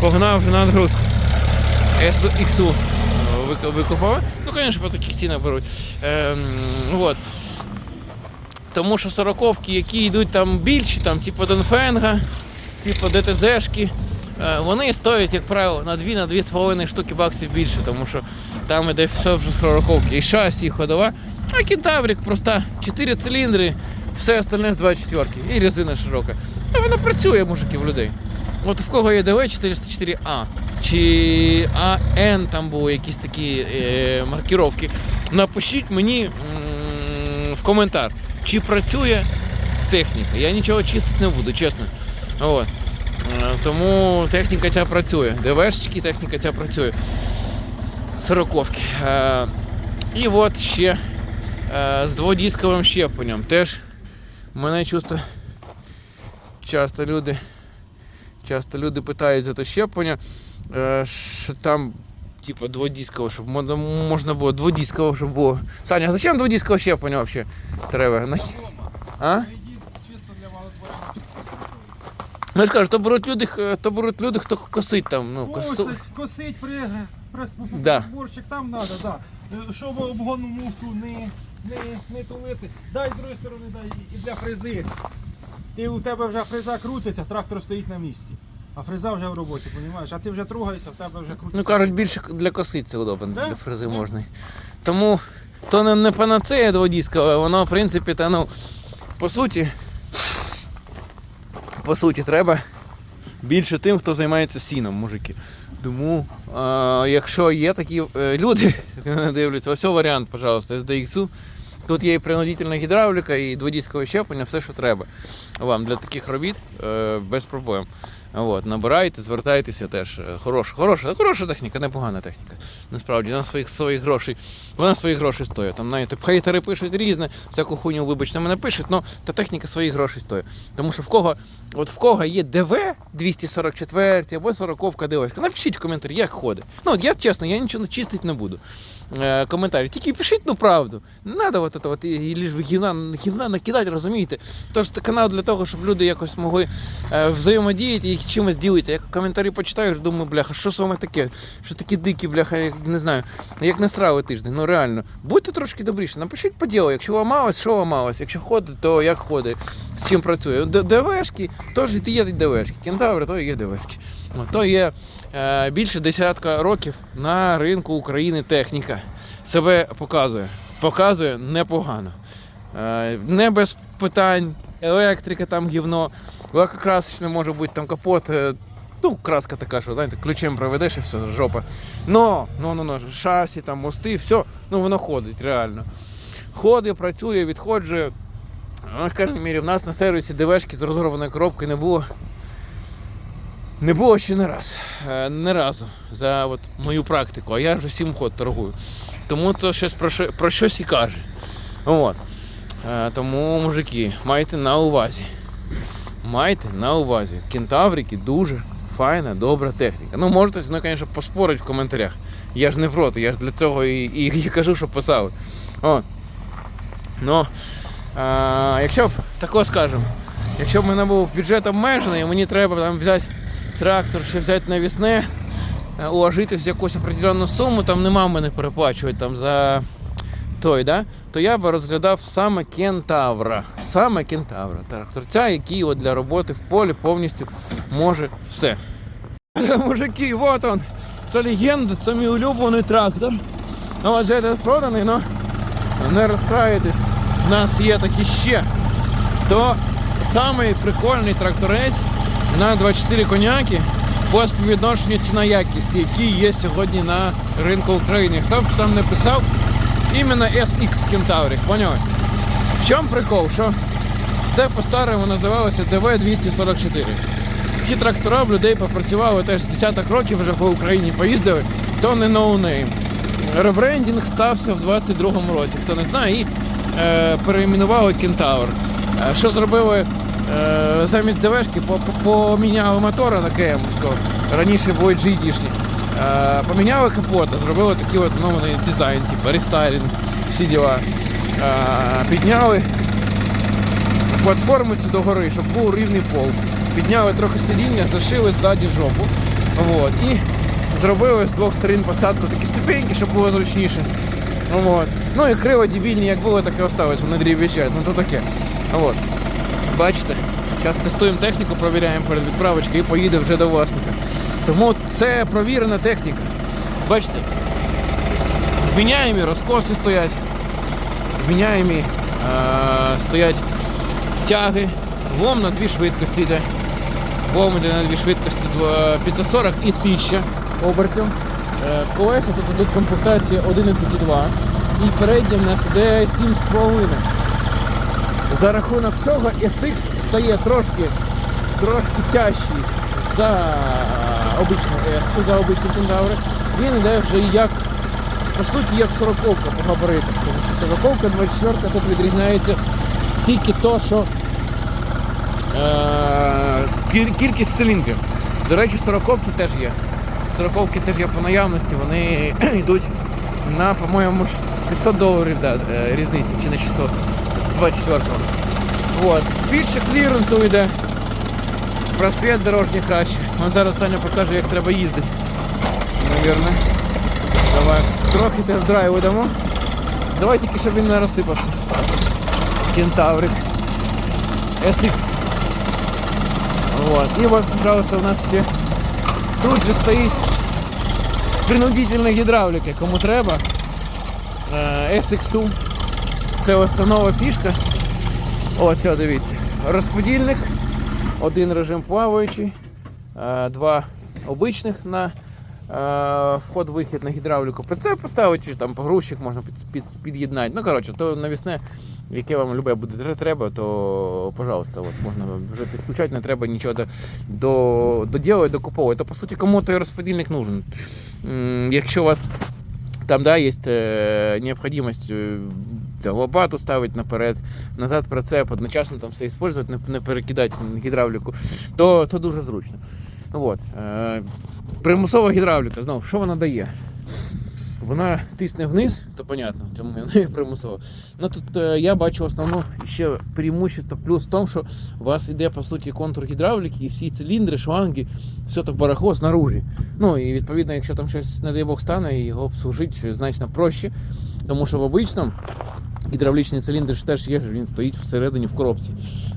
погнав вже на нагрузку. SX викупав. Ну, звісно, по таких цінах беруть. Ем, от. Тому що сороковки, які йдуть там більші, там, типу Донфенга, типу ДТЗшки, е, вони стоять, як правило, на 2 на 2,5 штуки баксів більше, тому що там іде все вже з сороковки. І шасі, ходова. А кентаврик проста, 4 циліндри, все остальне з 24 і резина широка. Ну, вона працює, мужики, в людей. От в кого є ДВ 404А чи АН там були якісь такі е, маркіровки, напишіть мені в коментар, чи працює техніка. Я нічого чистити не буду, чесно. От. Е, Тому техніка ця працює. ДВшечки, техніка ця працює. Сороковки. Е, І от ще е, з дводісковим щепленням. Теж мене чувство часто люди. Часто люди питають за те щеплення, е, що там, типу, дводіскове, щоб можна, було дводіскове, щоб було. Саня, зачем дводіскове щеплення взагалі треба? А? Ну я ж кажу, то беруть люди, то беруть люди, хто косить там. Ну, косу... Косить, косить, пригне, прес Да. борщик там треба, да. Е, Щоб обгонну муфту не, не, не тулити. Дай з другої сторони, дай і для фрези. Ти у тебе вже фреза крутиться, трактор стоїть на місці. А фреза вже в роботі, розумієш? А ти вже тругаєшся, в тебе вже крутиться. Ну кажуть, більше для коси це удобно, Да? для фрези можна. Тому то не, не панацея дводіскове, воно, в принципі, та, ну, по суті, по суті, треба більше тим, хто займається сіном, мужики. Тому, е, якщо є такі е, люди, які дивляться, ось варіант, пожалуйста, SDX. Тут є і принудительна гідравліка, і дводіскове щеплення, все, що треба вам для таких робіт е, без проблем. От, набирайте, звертайтеся теж. Е, Хороша, хороша, хороша техніка, непогана техніка. Насправді, вона своїх своїх грошей, вона своїх грошей стоїть. Там знаєте, хейтери пишуть різне, всяку хуйню, вибачте, мене пишуть, але та техніка своїх грошей стоїть. Тому що в кого, от в кого є ДВ 244 або 40 ДВ, напишіть в коментарі, як ходить. Ну, от я чесно, я нічого чистити не буду. Е, коментарі. Тільки пишіть ну правду. Не треба от, от, гівна, гівна накидати, розумієте? Тож канал для того, щоб люди якось могли е, взаємодіяти і чимось ділитися. Я коментарі почитаю, думаю, бляха, що з вами таке? Що такі дикі, бляха, як не знаю, як не срави тиждень. Ну реально. Будьте трошки добріше, напишіть по ділу, якщо ламалось, що ламалось, якщо ходить, то як ходить, з чим працює. ДВшки, теж є ДВшки. Кентаври, то є ДВшки. То є е, більше десятка років на ринку України техніка. Себе показує. Показує непогано. Е, не без питань, електрика там гівно, лакокрасочне може бути там капот. е, Ну, краска така, що знаєте, ключем проведеш і все, жопа. Но, ну, ну, ну, шасі, там, мости, все, ну воно ходить реально. Ходить, працює, відходжує. Ну, в крайній мірі, в нас на сервісі ДВшки з розорваної коробки не було. Не було ще не раз. Е, Не разу за от мою практику, а я вже сім ход торгую. Тому то щось про, про щось і каже. От. Е, Тому, мужики, майте на увазі. Майте на увазі. Кентаврики дуже файна, добра техніка. Ну, можете мною, звісно, поспорити в коментарях. Я ж не проти, я ж для цього і, і, і кажу, що писали. От. Ну, а, якщо б тако скажемо, якщо б мене був бюджет обмежений, мені треба там взяти трактор, ще взяти навісне, е, уложитись в якусь определенну суму, там нема мене переплачувати там за той, да? то я б розглядав саме кентавра. Саме кентавра. Тракторця, який от для роботи в полі повністю може все. Мужики, вот он. Це легенда, це мій улюблений трактор. Ну, от же проданий, но не розстраюйтесь, в нас є такі ще. То самий прикольний тракторець на 24 коняки по співвідношенню ціна якість, який є сьогодні на ринку України. Хто б там не писав, іменно SX Kentavrik, поняли? В чому прикол? Що це по-старому називалося ДВ-244. Ті трактора в людей попрацювали теж десяток років вже по Україні поїздили, то не ноунейм. Ребрендінг стався в 22-му році, хто не знає, і е, перейменували Кентавр. Е, Що зробили е, замість ДВшки, по- по- поміняли мотора на КМського, раніше були GD-шні. Е, поміняли капота, зробили такий от новий дизайн, типу рестайлінг, всі діла. Е, підняли платформу цю догори, щоб був рівний пол. Підняли трохи сидіння, зашили ззаді жопу. Вот. І зробили з двох сторін посадку такі ступеньки, щоб було зручніше. Вот. Ну і криво дебільні, як було, так і осталось, вони дріб'ячають, ну то таке. Вот. Бачите, зараз тестуємо техніку, провіряємо перед відправочкою і поїде вже до власника. Тому це провірена техніка. Бачите, вміняємі розкоси стоять, вміняємі е, стоять тяги, лом на дві швидкості йде. Лом йде на дві швидкості 540 і 1000 обертів. Е, Колеса тут йдуть комплектація 11,2 і передня в нас йде 7,5. За рахунок цього SX стає трошки, трошки тяжчий за обичну S, за обичні кентаври. Він йде вже як, по суті, як 40 по габаритах. Тому що 40 24 тут відрізняється тільки то, що е, кількість циліндрів. До речі, 40 теж є. 40 теж є по наявності, вони йдуть на, по-моєму, 500 доларів да, е, різниці, чи на 600 з 24-го. Вот. Більше кліренсу йде. Просвіт дорожній краще. Вон зараз Саня покаже, як треба їздити. Навірно. Давай. Трохи тест-драйву дамо. Давай тільки, щоб він не розсипався. Кентаврик. SX. Вот. І от, пожалуйста, у нас ще тут же стоїть принудительна гідравліка, кому треба. Е, SX. Це ось нова фішка. Оце дивіться. Розподільник, Один режим плаваючий, е, два обичних на е, вход-вихід на гідравліку. Прицеп поставити, чи там погрузчик можна під, під, під'єднати. Ну, коротше, то навісне, яке вам любе буде треба, то пожалуйста, от, можна вже підключати, не треба нічого до, до, доділувати, докуповувати. То по суті кому той розподільник нужен. Якщо у вас там да, необходимость э, там, лопату ставить наперед, назад прицеп, одночасно там все использовать, не, перекидати гідравліку, то, то дуже зручно. От. Е, примусова гідравліка, знову, що вона дає? Вона тисне вниз, то понятно, тому вона є примусова. Ну тут е, я бачу основну ще преимущество плюс в тому, що у вас іде по суті контур гідравліки, і всі циліндри, шланги, все так барахло знаружі. Ну і відповідно, якщо там щось, не дай Бог, стане, його обслужити значно проще. Тому що в обичному гідравлічний циліндр ж теж є, він стоїть всередині в коробці.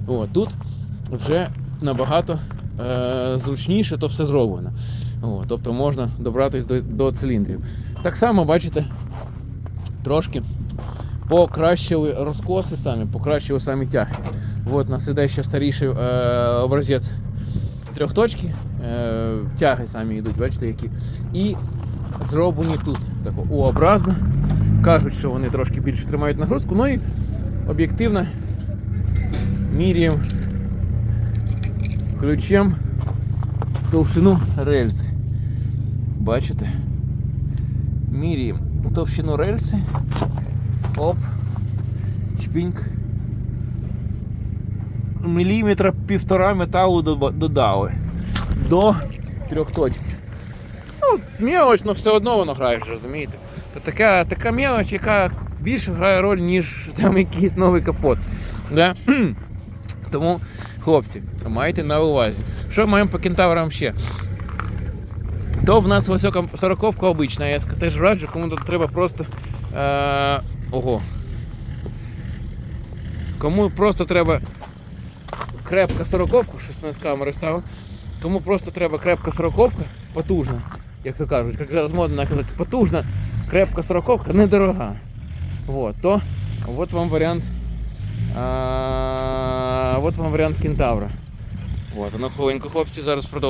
От, тут вже набагато е, зручніше то все зроблено. От, тобто можна добратись до, до циліндрів. Так само, бачите, трошки покращили розкоси самі, покращили самі тяги. От у нас іде ще старіший е, образець трьохточки, е, тяги самі йдуть, бачите, які. І зроблені тут тако У-образно. Кажуть, що вони трошки більше тримають нагрузку, ну і об'єктивно міряємо ключем товщину рельси. Бачите? Міряємо товщину рельси. Оп. Шпіньк. Міліметра півтора металу додали. До трьох точок. Ну, мелоч, але все одно воно грає, розумієте? То така, така мелоч, яка більше грає роль, ніж там якийсь новий капот. Да? Тому, хлопці, майте на увазі. Що маємо по кентаврам ще? То в нас ось 40 обична, я теж раджу, кому тут треба просто. Е, ого. Кому просто треба крепка 40 щось не з камери став. Кому просто треба крепка 40 потужна, як то кажуть, як зараз модно казати, потужна, крепка 40 недорога. Вот, то вот вам варіант. А, от вам варіант кентавра. Вот, ну хвилинку, хлопці, зараз продовжуємо.